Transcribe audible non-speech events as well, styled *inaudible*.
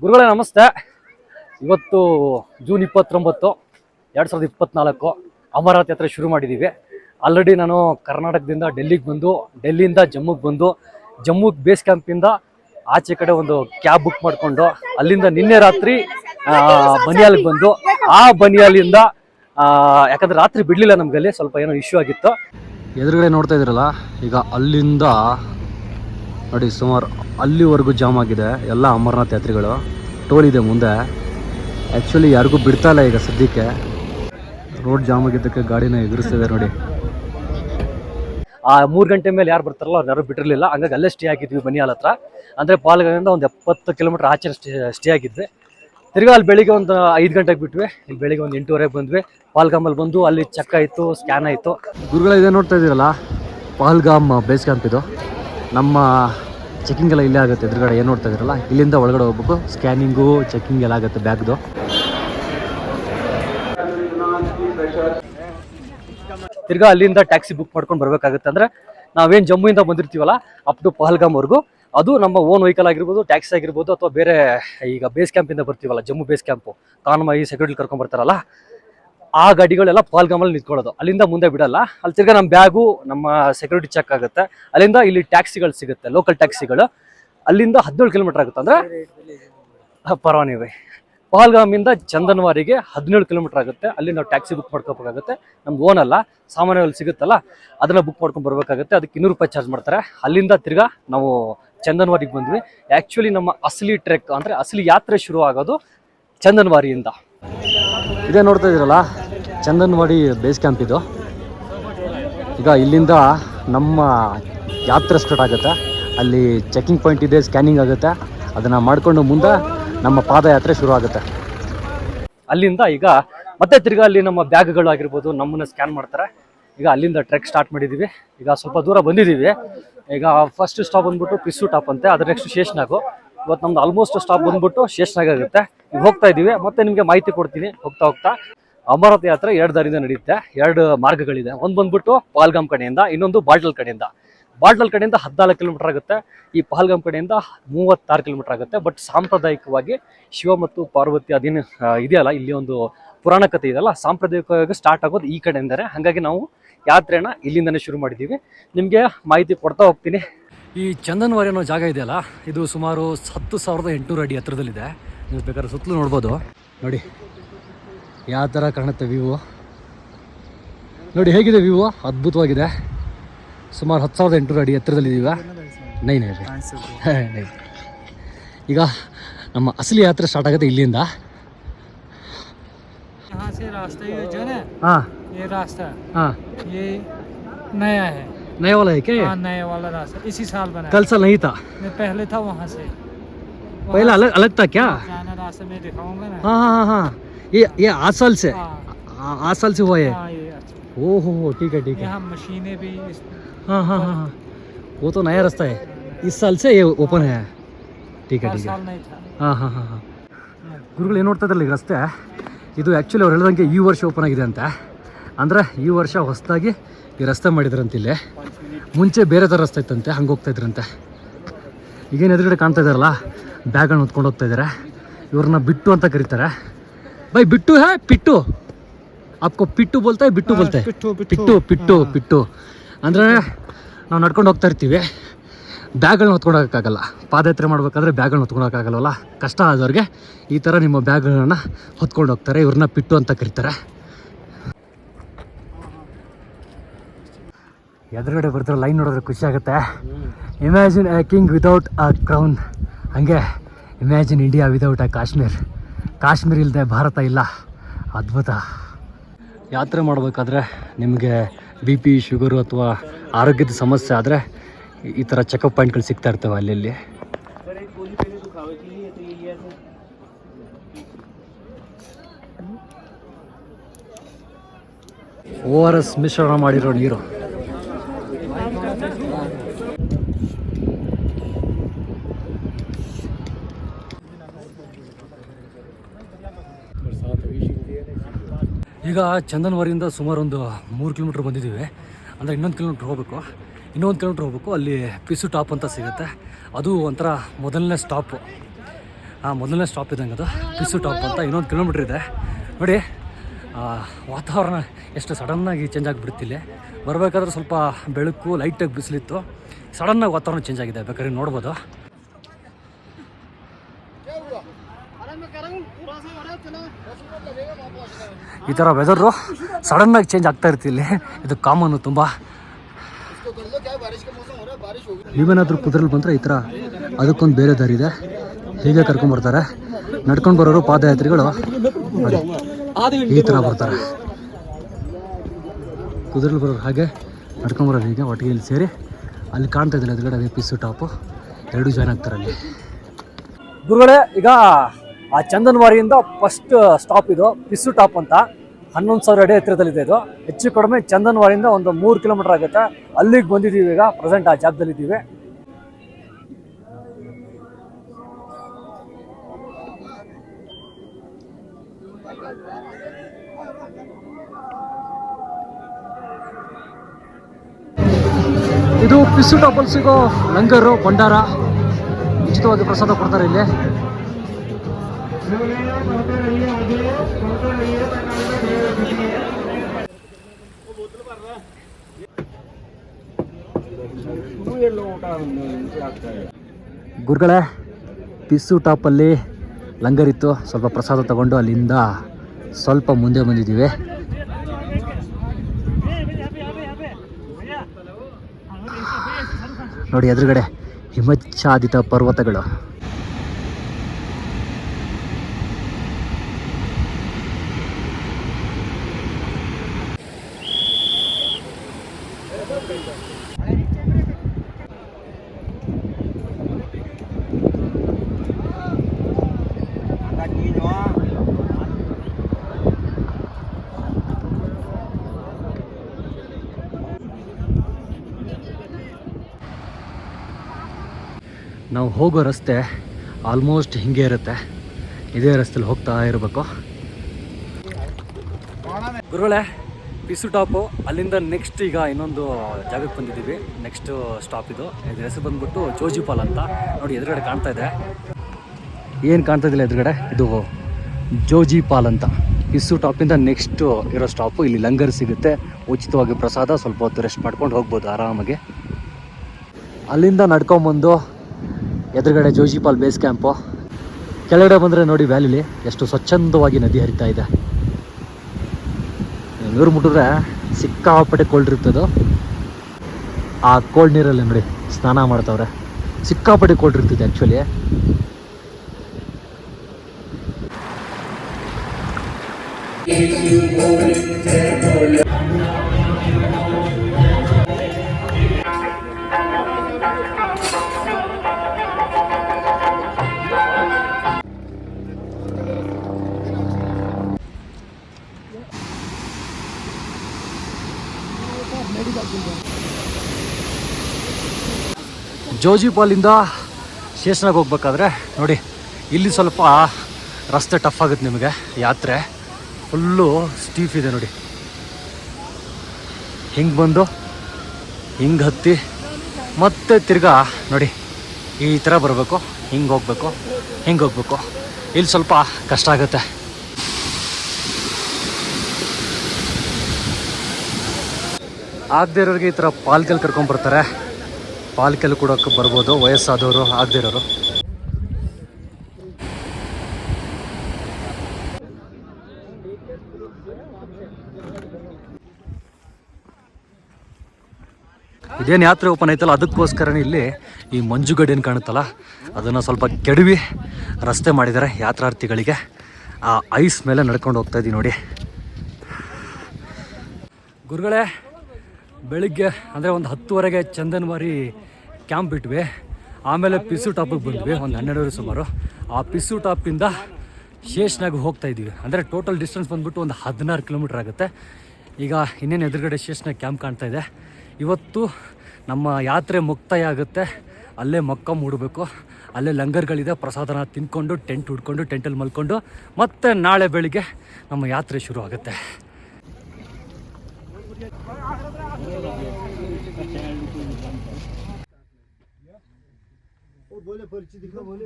ಗುರುಗಳೇ ನಮಸ್ತೆ. ಇವತ್ತು ಜೂನ್ ಇಪ್ಪತ್ತೊಂಬತ್ತು, ಎರಡು ಸಾವಿರದ ಇಪ್ಪತ್ನಾಲ್ಕು ಅಮರನಾಥ ಯಾತ್ರೆ ಶುರು ಮಾಡಿದ್ದೀವಿ ಆಲ್ರೆಡಿ ನಾನು ಕರ್ನಾಟಕದಿಂದ ಡೆಲ್ಲಿಗೆ ಬಂದು, ಡೆಲ್ಲಿಯಿಂದ ಜಮ್ಮುಗೆ ಬಂದು, ಜಮ್ಮುಗೆ ಬೇಸ್ ಕ್ಯಾಂಪಿಂದ ಆಚೆ ಕಡೆ ಒಂದು ಕ್ಯಾಬ್ ಬುಕ್ ಮಾಡಿಕೊಂಡು, ಅಲ್ಲಿಂದ ನಿನ್ನೆ ರಾತ್ರಿ ಬನಿಯಾಲಿಗೆ ಬಂದು, ಆ ಬನಿಯಾಲಿಂದ ಯಾಕಂದರೆ ಯಾಕಂದ್ರೆ ರಾತ್ರಿ ಬಿಡಲಿಲ್ಲ ನಮಗಲ್ಲಿ, ಸ್ವಲ್ಪ ಏನೋ ಇಶ್ಯೂ ಆಗಿತ್ತು. ಎದುರುಗಡೆ ನೋಡ್ತಾ ಇದ್ರಲ್ಲ ಈಗ ಅಲ್ಲಿಂದ ನೋಡಿ ಸುಮಾರು ಅಲ್ಲಿವರೆಗೂ ಜಾಮ್ ಆಗಿದೆ. ಎಲ್ಲ ಅಮರನಾಥ್ ಯಾತ್ರಿಗಳು. ಟೋಲ್ ಇದೆ ಮುಂದೆ. ಆ್ಯಕ್ಚುಲಿ ಯಾರಿಗೂ ಬಿಡ್ತಾ ಇಲ್ಲ ಈಗ ಸದ್ಯಕ್ಕೆ. ರೋಡ್ ಜಾಮ್ ಆಗಿದ್ದಕ್ಕೆ ಗಾಡಿನ ಎದುರಿಸ್ತಿದೆ ನೋಡಿ. ಆ ಮೂರು ಗಂಟೆ ಮೇಲೆ ಯಾರು ಬರ್ತಾರಲ್ಲ ಅವ್ರು ಯಾರು ಬಿಟ್ಟಿರಲಿಲ್ಲ. ಹಂಗಾಗಿ ಅಲ್ಲೇ ಸ್ಟೇ ಆಗಿದ್ವಿ ಬನಿಯಾಲ್ ಹತ್ರ. ಅಂದರೆ ಪಾಲ್ಗದಿಂದ ಒಂದು ಎಪ್ಪತ್ತು ಕಿಲೋಮೀಟರ್ ಆಚೆ ಸ್ಟೇ ಸ್ಟೇ ಆಗಿದ್ವಿ. ತಿರ್ಗಿ ಅಲ್ಲಿ ಬೆಳಿಗ್ಗೆ ಒಂದು ಐದು ಗಂಟೆಗೆ ಬಿಟ್ವಿ. ಇಲ್ಲಿ ಬೆಳಿಗ್ಗೆ ಒಂದು ಎಂಟೂವರೆಗೆ ಬಂದ್ವಿ. ಪಾಲ್ಗಾಮಲ್ಲಿ ಬಂದು ಅಲ್ಲಿ ಚೆಕ್ ಆಯಿತು ಸ್ಕ್ಯಾನ್ ಆಯಿತು. ಗುರುಗಳ ಇದೆ ನೋಡ್ತಾ ಇದ್ದೀರಲ್ಲ? ಪಾಲ್ಗಾಮ್ ಬೇಸ್ ಕ್ಯಾಂಪ್ ಇದು. ನಮ್ಮ ಚೆಕಿಂಗ್ ಎಲ್ಲ ಇಲ್ಲೇ ಆಗುತ್ತೆ. ಎದುರುಗಡೆ ಏನು ನೋಡ್ತಾ ಇದ್ರಲ್ಲ ಇಲ್ಲಿಂದ ಒಳಗಡೆ ಹೋಗ್ಬೇಕು. ಸ್ಕ್ಯಾನಿಂಗು ಚೆಕಿಂಗ್ ಎಲ್ಲ ಆಗುತ್ತೆ ಬ್ಯಾಗ್ದು. ತಿರ್ಗಾ ಅಲ್ಲಿಂದ ಟ್ಯಾಕ್ಸಿ ಬುಕ್ ಮಾಡ್ಕೊಂಡು ಬರ್ಬೇಕಾಗುತ್ತೆ ಅಂದ್ರೆ ನಾವೇನು ಜಮ್ಮುವಿಂದ ಬಂದಿರ್ತೀವಲ್ಲ ಅಪ್ ಟು ಪಹಲ್ಗಾಮ್ವರೆಗೂ ಅದು ನಮ್ಮ ಓನ್ ವೆಹಿಕಲ್ ಆಗಿರ್ಬೋದು ಟ್ಯಾಕ್ಸಿ ಆಗಿರ್ಬೋದು ಅಥವಾ ಬೇರೆ ಈಗ ಬೇಸ್ ಕ್ಯಾಂಪಿಂದ ಬರ್ತೀವಲ್ಲ, Jammu base camp convoy security ಕರ್ಕೊಂಡ್ ಬರ್ತಾರಲ್ಲ ಆ ಗಾಡಿಗಳೆಲ್ಲ ಪಾಲ್ಗಾಮಲ್ಲಿ ನಿಂತ್ಕೊಳ್ಳೋದು. ಅಲ್ಲಿಂದ ಮುಂದೆ ಬಿಡಲ್ಲ. ಅಲ್ಲಿ ತಿರ್ಗ ನಮ್ಮ ಬ್ಯಾಗು ನಮ್ಮ ಸೆಕ್ಯೂರಿಟಿ ಚೆಕ್ ಆಗುತ್ತೆ. ಅಲ್ಲಿಂದ ಇಲ್ಲಿ ಟ್ಯಾಕ್ಸಿಗಳು ಸಿಗುತ್ತೆ ಲೋಕಲ್ ಟ್ಯಾಕ್ಸಿಗಳು. ಅಲ್ಲಿಂದ ಹದಿನೇಳು ಕಿಲೋಮೀಟರ್ ಆಗುತ್ತೆ ಅಂದರೆ ಪರವಾನಿವೆ ಪಹಲ್ಗಾಮಿಂದ ಚಂದನ್ವಾರಿಗೆ ಹದಿನೇಳು ಕಿಲೋಮೀಟರ್ ಆಗುತ್ತೆ. ಅಲ್ಲಿ ನಾವು ಟ್ಯಾಕ್ಸಿ ಬುಕ್ ಮಾಡ್ಕೋಬೇಕಾಗುತ್ತೆ. ನಮ್ಗೆ ಓನ್ ಅಲ್ಲ, ಸಾಮಾನ್ಯವಾಗಿ ಸಿಗುತ್ತಲ್ಲ, ಅದನ್ನು ಬುಕ್ ಮಾಡ್ಕೊಂಡು ಬರಬೇಕಾಗುತ್ತೆ. ಅದಕ್ಕೆ ಇನ್ನೂರು ರೂಪಾಯಿ ಚಾರ್ಜ್ ಮಾಡ್ತಾರೆ. ಅಲ್ಲಿಂದ ತಿರ್ಗ ನಾವು ಚಂದನ್ವಾರಿಗೆ ಬಂದ್ವಿ. ಆ್ಯಕ್ಚುಲಿ ನಮ್ಮ ಅಸಲಿ ಟ್ರೆಕ್ ಅಂದರೆ ಅಸಲಿ ಯಾತ್ರೆ ಶುರು ಆಗೋದು ಚಂದನ್ವಾರಿಯಿಂದ. ಇದೇ ನೋಡ್ತಾ ಇದ್ದೀರಲ್ಲ, ಚಂದನ್ವಾಡಿ ಬೇಸ್ ಕ್ಯಾಂಪ್ ಇದು. ಈಗ ಇಲ್ಲಿಂದ ನಮ್ಮ ಯಾತ್ರೆ ಸ್ಟಾರ್ಟ್ ಆಗುತ್ತೆ. ಅಲ್ಲಿ ಚೆಕಿಂಗ್ ಪಾಯಿಂಟ್ ಇದೆ ಸ್ಕ್ಯಾನಿಂಗ್ ಆಗುತ್ತೆ. ಅದನ್ನು ಮಾಡಿಕೊಂಡು ಮುಂದೆ ನಮ್ಮ ಪಾದಯಾತ್ರೆ ಶುರು ಆಗುತ್ತೆ. ಅಲ್ಲಿಂದ ಈಗ ಮತ್ತೆ ತಿರ್ಗಾ ಅಲ್ಲಿ ನಮ್ಮ ಬ್ಯಾಗ್ಗಳು ಆಗಿರ್ಬೋದು ನಮ್ಮನ್ನು ಸ್ಕ್ಯಾನ್ ಮಾಡ್ತಾರೆ. ಈಗ ಅಲ್ಲಿಂದ ಟ್ರೆಕ್ ಸ್ಟಾರ್ಟ್ ಮಾಡಿದ್ದೀವಿ ಈಗ ಸ್ವಲ್ಪ ದೂರ ಬಂದಿದ್ದೀವಿ ಈಗ ಫಸ್ಟ್ ಸ್ಟಾಪ್ ಬಂದ್ಬಿಟ್ಟು ಪಿಸ್ಸು ಟಾಪ್ ಅಂತೆ. ಅದ್ರ ನೆಕ್ಸ್ಟ್ ಶೇಷ್ನಾಗು ಇವತ್ತು ನಮ್ದು ಆಲ್ಮೋಸ್ಟ್ ಸ್ಟಾಪ್ ಬಂದ್ಬಿಟ್ಟು ಶೇಷ್ನಾಗ್ ಆಗುತ್ತೆ. ಹೋಗ್ತಾ ಇದ್ದೀವಿ. ಮತ್ತೆ ನಿಮಗೆ ಮಾಹಿತಿ ಕೊಡ್ತೀನಿ. ಹೋಗ್ತಾ ಹೋಗ್ತಾ ಅಮರನಾಥ ಯಾತ್ರೆ ಎರಡು ದಾರಿಯಿಂದ ನಡೆಯುತ್ತೆ. ಎರಡು ಮಾರ್ಗಗಳಿದೆ. ಒಂದು ಬಂದ್ಬಿಟ್ಟು ಪಾಲ್ಗಾಮ್ ಕಡೆಯಿಂದ, ಇನ್ನೊಂದು ಬಾಲ್ಟಲ್ ಕಡೆಯಿಂದ. ಬಾಲ್ಟಲ್ ಕಡೆಯಿಂದ ಹದಿನಾಲ್ಕು ಕಿಲೋಮೀಟರ್ ಆಗುತ್ತೆ. ಈ ಪಹಲ್ಗಾಮ್ ಕಡೆಯಿಂದ ಮೂವತ್ತಾರು ಕಿಲೋಮೀಟರ್ ಆಗುತ್ತೆ. ಬಟ್ ಸಾಂಪ್ರದಾಯಿಕವಾಗಿ ಶಿವ ಮತ್ತು ಪಾರ್ವತಿ ಅದೇನು ಇದೆಯಲ್ಲ, ಇಲ್ಲಿ ಒಂದು ಪುರಾಣ ಕಥೆ ಇದೆಯಲ್ಲ, ಸಾಂಪ್ರದಾಯಿಕವಾಗಿ ಸ್ಟಾರ್ಟ್ ಆಗೋದು ಈ ಕಡೆಯಿಂದನೇ ಹಾಗಾಗಿ ನಾವು ಯಾತ್ರೆನ ಇಲ್ಲಿಂದನೇ ಶುರು ಮಾಡಿದ್ದೀವಿ. ನಿಮಗೆ ಮಾಹಿತಿ ಕೊಡ್ತಾ ಹೋಗ್ತೀನಿ. ಈ ಚಂದನ್ವಾರಿ ಅನ್ನೋ ಜಾಗ ಇದೆಯಲ್ಲ, ಇದು ಸುಮಾರು ಹತ್ತು ಸಾವಿರದ ಎಂಟುನೂರು ಅಡಿ ಹತ್ರದಲ್ಲಿದೆ. ನೀವು ಬೇಕಾದ್ರೆ ಸುತ್ತಲೂ ನೋಡ್ಬೋದು ನೋಡಿ ಯಾವ ಥರ ಕಾಣುತ್ತೆ ವ್ಯೂ ನೋಡಿ ಹೇಗಿದೆ ವ್ಯೂ ಅದ್ಭುತವಾಗಿದೆ ಸುಮಾರು ಹತ್ತು ಸಾವಿರದ ಎಂಟುನೂರು ಅಡಿ ಎತ್ತರದಲ್ಲಿದ್ದೀವ ನೈ ನೈ ರೀ ನೈ *laughs* ಈಗ ನಮ್ಮ ಅಸಲಿ ಯಾತ್ರೆ ಸ್ಟಾರ್ಟ್ ಆಗುತ್ತೆ ಇಲ್ಲಿಂದ यहाँ से रास्ता ये जो है ना ಹಾಂ ये रास्ता ಹಾಂ ये नया है नया वाला है क्या ये? हाँ नया वाला रास्ता इसी साल बना कल साल नहीं था है मैं पहले था वहाँ से वहाँ पहला अलग अलग था क्या से जाना रास्ता में दिखाऊंगा ना हाँ हाँ हाँ हाँ ये ये आठ साल से हाँ आ- आठ साल से हुआ है हाँ ये अच्छा ओ हो हो ठीक है ठीक है यहाँ मशीनें भी इस हाँ हाँ हाँ हाँ वो तो नया रास्ता है इस साल से ये ओपन है ठीक है हर ठीक है साल नहीं था ಹಾಂ ಹಾಂ ಹಾಂ ಹಾಂ ಗುರುಗಳು ಏನು ನೋಡ್ತಾ ಇದ್ರಲ್ಲ ಈಗ ರಸ್ತೆ ಇದು ಆ್ಯಕ್ಚುಲಿ ಅವ್ರು ಹೇಳ್ದಂಗೆ ಈ ವರ್ಷ ಓಪನ್ ಆಗಿದೆ ಅಂತ ಅಂದರೆ ಈ ವರ್ಷ ಹೊಸದಾಗಿ ಈ ರಸ್ತೆ ಮಾಡಿದ್ರಂತ ಇಲ್ಲಿ ಮುಂಚೆ ಬೇರೆ ಥರ ರಸ್ತೆ ಇತ್ತಂತೆ ಹಂಗೆ ಹೋಗ್ತಾ ಇದ್ರಂತೆ ಈಗೇನು ಎದುರುಗಡೆ ಕಾಣ್ತಾ ಇದ್ದಾರಲ್ಲ ಬ್ಯಾಗನ್ನು ಹೊತ್ಕೊಂಡು ಹೋಗ್ತಾ ಇದ್ದಾರೆ ಇವ್ರನ್ನ ಬಿಟ್ಟು ಅಂತ ಕರೀತಾರೆ. ಬೈ ಬಿಟ್ಟು ಹೇ ಪಿಟ್ಟು. ಅಪ್ಕೊ ಪಿಟ್ಟು ಬೋಲ್ತಾಯ್ ಬಿಟ್ಟು ಬೋಲ್ತಾ ಪಿಟ್ಟು ಪಿಟ್ಟು. ಪಿಟ್ಟು ಅಂದರೆ ನಾವು ನಡ್ಕೊಂಡು ಹೋಗ್ತಾ ಇರ್ತೀವಿ. ಬ್ಯಾಗ್ಗಳನ್ನ ಹೊತ್ಕೊಂಡೋಗೋಕ್ಕಾಗಲ್ಲ ಪಾದಯಾತ್ರೆ ಮಾಡಬೇಕಾದ್ರೆ ಬ್ಯಾಗ್ಗಳನ್ನ ಹೊತ್ಕೊಂಡು ಕಷ್ಟ ಆದವ್ರಿಗೆ ಈ ಥರ ನಿಮ್ಮ ಬ್ಯಾಗ್ಗಳನ್ನ ಹೊತ್ಕೊಂಡು ಹೋಗ್ತಾರೆ. ಇವ್ರನ್ನ ಪಿಟ್ಟು ಅಂತ ಕರೀತಾರೆ. ಎದುರುಗಡೆ ಬರ್ತಾರೆ ಲೈನ್ ನೋಡಿದ್ರೆ ಖುಷಿ ಆಗುತ್ತೆ. Imagine a king without a crown ಹಾಗೆ imagine India without a Kashmir Kashmir ಇಲ್ಲದೆ ಭಾರತ ಇಲ್ಲ. ಅದ್ಭುತ. ಯಾತ್ರೆ ಮಾಡಬೇಕಾದ್ರೆ ನಿಮಗೆ ಬಿ ಪಿ ಶುಗರು ಅಥವಾ ಆರೋಗ್ಯದ ಸಮಸ್ಯೆ ಆದರೆ ಈ ಥರ ಚೆಕಪ್ ಪಾಯಿಂಟ್ಗಳು ಸಿಗ್ತಾ ಇರ್ತವೆ ಅಲ್ಲಿ ಓ ಆರ್ ಎಸ್ ಮಿಶ್ರಣ ಮಾಡಿರೋ ನೀರು. ಈಗ ಚಂದನ್ವರಿಯಿಂದ ಸುಮಾರು ಒಂದು ಮೂರು ಕಿಲೋಮೀಟ್ರ್ ಬಂದಿದ್ದೀವಿ. ಅಂದರೆ ಇನ್ನೊಂದು ಕಿಲೋಮೀಟ್ರ್ ಹೋಗಬೇಕು. ಇನ್ನೊಂದು ಕಿಲೋಮೀಟ್ರ್ ಹೋಗಬೇಕು, ಅಲ್ಲಿ ಪಿಸು ಟಾಪ್ ಅಂತ ಸಿಗುತ್ತೆ. ಅದು ಒಂಥರ ಮೊದಲನೇ ಸ್ಟಾಪು. ಆ, ಮೊದಲನೇ ಸ್ಟಾಪ್ ಇದ್ದಂಗೆ ಅದು, ಪಿಸು ಟಾಪ್ ಅಂತ ಇನ್ನೊಂದು ಕಿಲೋಮೀಟ್ರ್ ಇದೆ. ನೋಡಿ ವಾತಾವರಣ ಎಷ್ಟು ಸಡನ್ನಾಗಿ ಚೇಂಜ್ ಆಗಿಬಿಡ್ತಿಲ್ಲ ಬರಬೇಕಾದ್ರೆ ಸ್ವಲ್ಪ ಬೆಳಕು ಲೈಟಾಗಿ ಬಿಸಿಲಿತ್ತು. ಸಡನ್ನಾಗಿ ವಾತಾವರಣ ಚೇಂಜ್ ಆಗಿದೆ, ಬೇಕಾದ್ರೆ ನೋಡ್ಬೋದು. ಈ ಥರ ವೆದರು ಸಡನ್ನಾಗಿ ಚೇಂಜ್ ಆಗ್ತಾ ಇರ್ತಿ ಇಲ್ಲಿ. ಇದು ಕಾಮನ್ನು ತುಂಬ. ನೀವೇನಾದರೂ ಕುದುರೆಲಿ ಬಂದರೆ ಈ ಥರ ಅದಕ್ಕೊಂದು ಬೇರೆ ದಾರಿ ಇದೆ. ಹೀಗೆ ಕರ್ಕೊಂಡ್ಬರ್ತಾರೆ ನಡ್ಕೊಂಡು ಬರೋರು ಪಾದಯಾತ್ರಿಗಳು. ಈ ಥರ ಬರ್ತಾರೆ. ಕುದುರೆಲಿ ಬರೋರು ಹಾಗೆ ನಡ್ಕೊಂಬರೋರು ಹೀಗೆ ಒಟ್ಟಿಗೆ ಇಲ್ಲಿ ಸೇರಿ. ಅಲ್ಲಿ ಕಾಣ್ತಾ ಇದ್ದಿಲ್ಲ ಎದುರುಗಡೆ ಅದೇ ಪಿಸ್ಸು ಟಾಪು ಎರಡು ಜಾಯ್ನ್ ಆಗ್ತಾರೆ ಅಲ್ಲಿ. ಗುರುಗಳೇ, ಈಗ ಆ ಚಂದನ್ವಾರಿಯಿಂದ ಫಸ್ಟ್ ಸ್ಟಾಪ್ ಇದು ಪಿಸ್ಸು ಟಾಪ್ ಅಂತ. ಹನ್ನೊಂದು ಸಾವಿರ ಅಡಿ ಹತ್ತಿರದಲ್ಲಿದೆ ಇದು. ಹೆಚ್ಚು ಕಡಿಮೆ ಚಂದನ್ವಾರಿಯಿಂದ ಒಂದು ಮೂರು ಕಿಲೋಮೀಟರ್ ಆಗುತ್ತೆ. ಅಲ್ಲಿಗೆ ಬಂದಿದ್ದೀವಿ ಈಗ ಪ್ರೆಸೆಂಟ್ ಆ ಜಾಗದಲ್ಲಿದ್ದೀವಿ. ಇದು ಪಿಸ್ಸು ಟಾಪಲ್ಲಿ ಸಿಗೋ ಲಂಗರು, ಭಂಡಾರ. ಉಚಿತವಾಗಿ ಪ್ರಸಾದ ಕೊಡ್ತಾರೆ ಇಲ್ಲಿ. ಗುರುಗಳೇ ಪಿಸ್ಸು ಟಾಪಲ್ಲಿ ಲಂಗರ್ ಇತ್ತು ಸ್ವಲ್ಪ ಪ್ರಸಾದ ತಗೊಂಡು ಅಲ್ಲಿಂದ ಸ್ವಲ್ಪ ಮುಂದೆ ಬಂದಿದ್ದೀವಿ. ನೋಡಿ ಎದುರುಗಡೆ ಹಿಮಚ್ಛಾದಿತ ಪರ್ವತಗಳು. ನಾವು ಹೋಗೋ ರಸ್ತೆ ಆಲ್ಮೋಸ್ಟ್ ಹಿಂಗೆ ಇರುತ್ತೆ. ಇದೇ ರಸ್ತೆಲಿ ಹೋಗ್ತಾ ಇರಬೇಕು. ಗುರುಗಳೇ ಪಿಸು ಟಾಪು ಅಲ್ಲಿಂದ ನೆಕ್ಸ್ಟ್ ಈಗ ಇನ್ನೊಂದು, ಜಾಗಕ್ಕೆ ಬಂದಿದ್ದೀವಿ. ನೆಕ್ಸ್ಟ್ ಸ್ಟಾಪ್ ಇದು. ಇದ್ರ ಹೆಸರು ಬಂದ್ಬಿಟ್ಟು ಜೋಜಿಪಾಲ್ ಅಂತ. ನೋಡಿ, ಎದುರುಗಡೆ ಕಾಣ್ತಾ ಇದೆ. ಏನು ಕಾಣ್ತಾ ಇದಿಲ್ಲ ಎದುರುಗಡೆ? ಇದು ಜೋಜಿಪಾಲ್ ಅಂತ. ಪಿಸ್ಸು ಟಾಪಿಂದ ನೆಕ್ಸ್ಟ್ ಇರೋ ಸ್ಟಾಪು ಇಲ್ಲಿ ಲಂಗರ್ ಸಿಗುತ್ತೆ. ಉಚಿತವಾಗಿ ಪ್ರಸಾದ, ಸ್ವಲ್ಪ ಹೊತ್ತು ರೆಸ್ಟ್ ಮಾಡ್ಕೊಂಡು ಹೋಗ್ಬೋದು ಆರಾಮಾಗಿ. ಅಲ್ಲಿಂದ ನಡ್ಕೊಂಬಂದು ಎದುರುಗಡೆ ಜೋಜಿಪಾಲ್ ಬೇಸ್ ಕ್ಯಾಂಪು ಕೆಳಗಡೆ ಬಂದರೆ ನೋಡಿ ವ್ಯಾಲಿಲಿ, ಎಷ್ಟು ಸ್ವಚ್ಛಂದವಾಗಿ ನದಿ ಹರಿತಾ ಇದೆ. ನೀರು ಮುಟ್ಟಿದ್ರೆ ಸಿಕ್ಕಾಪಟ್ಟೆ ಕೋಲ್ಡ್ ಇರ್ತದೆ. ಆ ಕೋಲ್ಡ್ ನೀರಲ್ಲಿ ನೋಡಿ, ಸ್ನಾನ ಮಾಡ್ತಾವ್ರೆ. ಸಿಕ್ಕಾಪಟ್ಟೆ ಕೋಲ್ಡ್ ಇರ್ತದೆ ಆ್ಯಕ್ಚುಲಿ ಜೋಜಿಪಾಲಿಂದ ಶೇಷನಾಗ ಹೋಗ್ಬೇಕಾದ್ರೆ ನೋಡಿ, ಇಲ್ಲಿ ಸ್ವಲ್ಪ ರಸ್ತೆ ಟಫ್ ಆಗುತ್ತೆ ನಿಮಗೆ, ಯಾತ್ರೆ ಫುಲ್ಲು ಸ್ಟೀಫ್ ಇದೆ ನೋಡಿ. ಹಿಂಗೆ ಬಂದು, ಹಿಂಗೆ ಹತ್ತಿ, ಮತ್ತೆ ತಿರ್ಗಾ ನೋಡಿ, ಈ ಥರ ಬರಬೇಕು, ಹಿಂಗೆ ಹೋಗ್ಬೇಕು ಹಿಂಗೆ ಹೋಗ್ಬೇಕು. ಇಲ್ಲಿ ಸ್ವಲ್ಪ ಕಷ್ಟ ಆಗುತ್ತೆ. ಆಗದೇ ಇರೋರಿಗೆ ಈ ಥರ ಪಾಲ್ಕಲ್ಲಿ ಕರ್ಕೊಂಡ್ಬರ್ತಾರೆ ಪಾಲ್ಕೆಲ್ ಕೂಡ ಬರ್ಬೋದು, ವಯಸ್ಸಾದವರು, ಆಗದಿರೋರು. ಇದೇನು ಯಾತ್ರೆ ಓಪನ್ ಐತಲ್ಲ, ಅದಕ್ಕೋಸ್ಕರನೇ ಇಲ್ಲಿ ಈ ಮಂಜುಗಡ್ಡೆ ಏನು ಕಾಣುತ್ತಲ್ಲ, ಅದನ್ನು ಸ್ವಲ್ಪ ಕೆಡವಿ ರಸ್ತೆ ಮಾಡಿದ್ದಾರೆ ಯಾತ್ರಾರ್ಥಿಗಳಿಗೆ. ಆ ಐಸ್ ಮೇಲೆ ನಡ್ಕೊಂಡು ಹೋಗ್ತಾ ಇದ್ದೀವಿ ನೋಡಿ. ಗುರುಗಳೇ ಬೆಳಿಗ್ಗೆ ಅಂದರೆ ಒಂದು ಹತ್ತುವರೆಗೆ ಚಂದನ್ವಾರಿ ಕ್ಯಾಂಪ್ ಬಿಟ್ವಿ. ಆಮೇಲೆ ಪಿಸು ಟಾಪಿಗೆ ಬಂದ್ವಿ, ಒಂದು ಹನ್ನೆರಡುವರೆ ಸುಮಾರು. ಆ ಪಿಸು ಟಾಪಿಂದ ಶೇಷ್ನಾಗ ಹೋಗ್ತಾ ಇದ್ದೀವಿ. ಅಂದರೆ ಟೋಟಲ್ ಡಿಸ್ಟೆನ್ಸ್ ಬಂದ್ಬಿಟ್ಟು ಒಂದು ಹದಿನಾರು ಕಿಲೋಮೀಟ್ರ್ ಆಗುತ್ತೆ. ಈಗ ಇನ್ನೇನು ಎದುರುಗಡೆ ಶೇಷ್ನಾಗ ಕ್ಯಾಂಪ್ ಕಾಣ್ತಾ ಇದೆ. ಇವತ್ತು ನಮ್ಮ ಯಾತ್ರೆ ಮುಕ್ತಾಯ ಆಗುತ್ತೆ. ಅಲ್ಲೇ ಮಕ್ಕ ಮೂಡಬೇಕು. ಅಲ್ಲೇ ಲಂಗರ್ಗಳಿದೆ. ಪ್ರಸಾದನ ತಿನ್ಕೊಂಡು, ಟೆಂಟ್ ಹುಡ್ಕೊಂಡು ಟೆಂಟಲ್ಲಿ ಮಲ್ಕೊಂಡು, ಮತ್ತೆ ನಾಳೆ ಬೆಳಿಗ್ಗೆ ನಮ್ಮ ಯಾತ್ರೆ ಶುರು ಆಗುತ್ತೆ बोले पर्ची दिखा बोले